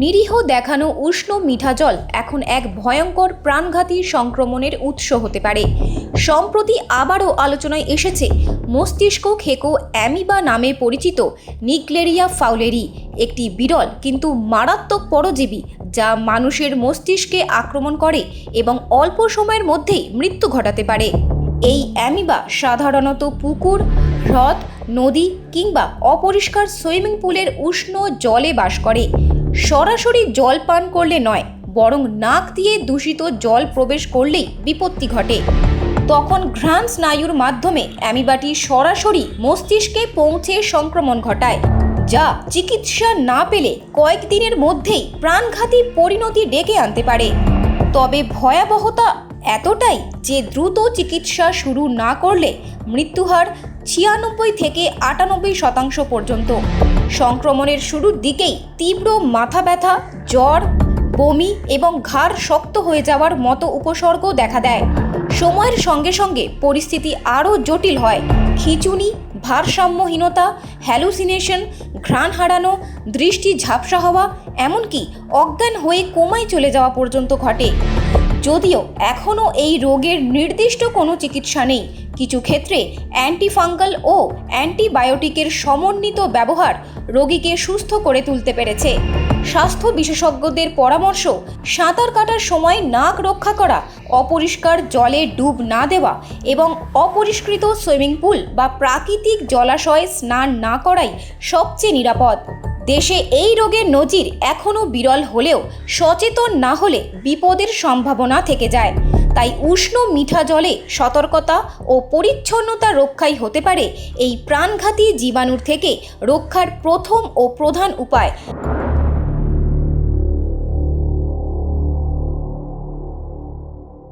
নিরীহ দেখানো উষ্ণ মিঠা জল এখন এক ভয়ঙ্কর প্রাণঘাতী সংক্রমণের উৎস হতে পারে। সম্প্রতি আবারও আলোচনায় এসেছে, মস্তিষ্ক খেকো অ্যামিবা নামে পরিচিত নিকলেরিয়া ফাউলেরি, একটি বিরল কিন্তু মারাত্মক পরজীবী যা মানুষের মস্তিষ্কে আক্রমণ করে এবং অল্প সময়ের মধ্যেই মৃত্যু ঘটাতে পারে। এই অ্যামিবা সাধারণত পুকুর, হ্রদ, নদী কিংবা অপরিষ্কার সুইমিং পুলের উষ্ণ জলে বাস করে। সরাসরি জল পান করলে নয়, বরং নাক দিয়ে দূষিত জল প্রবেশ করলেই বিপত্তি ঘটে। তখন ঘ্রাণ স্নায়ুর মাধ্যমে অ্যামিবাটি সরাসরি মস্তিষ্কে পৌঁছে সংক্রমণ ঘটায়, যা চিকিৎসা না পেলে কয়েকদিনের মধ্যেই প্রাণঘাতী পরিণতি ডেকে আনতে পারে। তবে ভয়াবহতা এতটাই যে দ্রুত চিকিৎসা শুরু না করলে মৃত্যুহার ছিয়ানব্বই থেকে আটানব্বই শতাংশ পর্যন্ত। সংক্রমণের শুরুর দিকেই তীব্র মাথা ব্যথা, জ্বর, বমি এবং ঘাড় শক্ত হয়ে যাওয়ার মতো উপসর্গ দেখা দেয়। সময়ের সঙ্গে সঙ্গে পরিস্থিতি আরও জটিল হয়। খিঁচুনি, ভারসাম্যহীনতা, হ্যালুসিনেশন, ঘ্রাণ হারানো, দৃষ্টি ঝাপসা হওয়া, এমনকি অজ্ঞান হয়ে কোমায় চলে যাওয়া পর্যন্ত ঘটে। যদিও এখনও এই রোগের নির্দিষ্ট কোনো চিকিৎসা নেই। কিছু ক্ষেত্রে অ্যান্টিফাঙ্গাল ও অ্যান্টিবায়োটিকের সমন্বিত ব্যবহার রোগীকে সুস্থ করে তুলতে পেরেছে। স্বাস্থ্য বিশেষজ্ঞদের পরামর্শ, সাঁতার কাটার সময় নাক রক্ষা করা, অপরিষ্কার জলে ডুব না দেওয়া এবং অপরিষ্কৃত সুইমিং পুল বা প্রাকৃতিক জলাশয়ে স্নান না করাই সবচেয়ে নিরাপদ। দেশে এই রোগের নজির এখনও বিরল হলেও সচেতন না হলে বিপদের সম্ভাবনা থেকে যায়। তাই উষ্ণ মিঠা জলে সতর্কতা ও পরিচ্ছন্নতা রক্ষাই হতে পারে এই প্রাণঘাতী জীবাণুর থেকে রক্ষার প্রথম ও প্রধান উপায়।